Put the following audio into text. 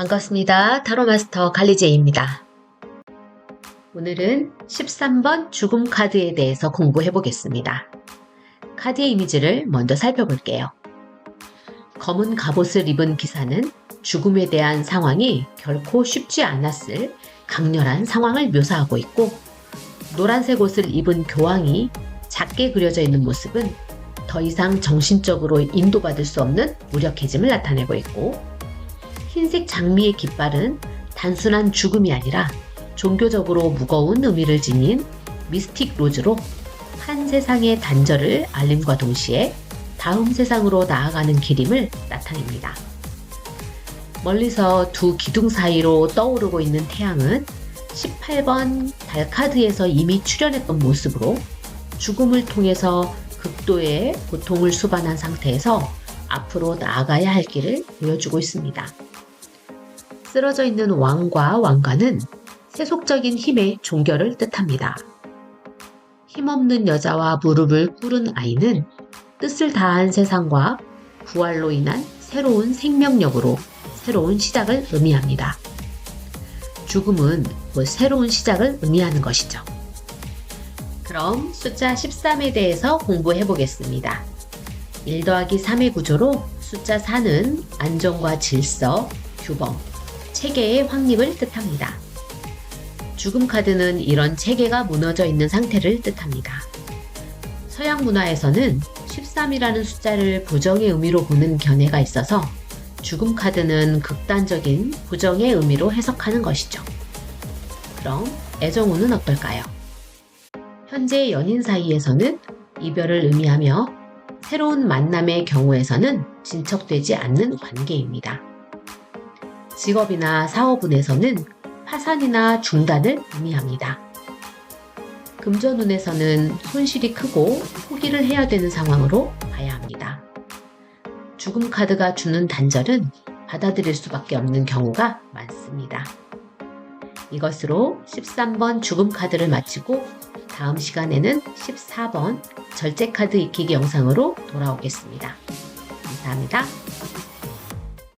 반갑습니다. 타로마스터 갈리제이입니다. 오늘은 13번 죽음 카드에 대해서 공부해 보겠습니다. 카드의 이미지를 먼저 살펴볼게요. 검은 갑옷을 입은 기사는 죽음에 대한 상황이 결코 쉽지 않았을 강렬한 상황을 묘사하고 있고, 노란색 옷을 입은 교황이 작게 그려져 있는 모습은 더 이상 정신적으로 인도받을 수 없는 무력해짐을 나타내고 있고, 흰색 장미의 깃발은 단순한 죽음이 아니라 종교적으로 무거운 의미를 지닌 미스틱 로즈로 한 세상의 단절을 알림과 동시에 다음 세상으로 나아가는 길임을 나타냅니다. 멀리서 두 기둥 사이로 떠오르고 있는 태양은 18번 달카드에서 이미 출현했던 모습으로 죽음을 통해서 극도의 고통을 수반한 상태에서 앞으로 나아가야 할 길을 보여주고 있습니다. 쓰러져 있는 왕과 왕관은 세속적인 힘의 종결을 뜻합니다. 힘없는 여자와 무릎을 꿇은 아이는 뜻을 다한 세상과 부활로 인한 새로운 생명력으로 새로운 시작을 의미합니다. 죽음은 곧 새로운 시작을 의미하는 것이죠. 그럼 숫자 13에 대해서 공부해 보겠습니다. 1 더하기 3의 구조로 숫자 4는 안정과 질서, 규범, 체계의 확립을 뜻합니다. 죽음 카드는 이런 체계가 무너져 있는 상태를 뜻합니다. 서양 문화에서는 13이라는 숫자를 부정의 의미로 보는 견해가 있어서 죽음 카드는 극단적인 부정의 의미로 해석하는 것이죠. 그럼 애정운은 어떨까요? 현재 연인 사이에서는 이별을 의미하며 새로운 만남의 경우에서는 진척되지 않는 관계입니다. 직업이나 사업운에서는 파산이나 중단을 의미합니다. 금전운에서는 손실이 크고 포기를 해야 되는 상황으로 봐야 합니다. 죽음 카드가 주는 단절은 받아들일 수밖에 없는 경우가 많습니다. 이것으로 13번 죽음 카드를 마치고 다음 시간에는 14번 절제 카드 익히기 영상으로 돌아오겠습니다. 감사합니다.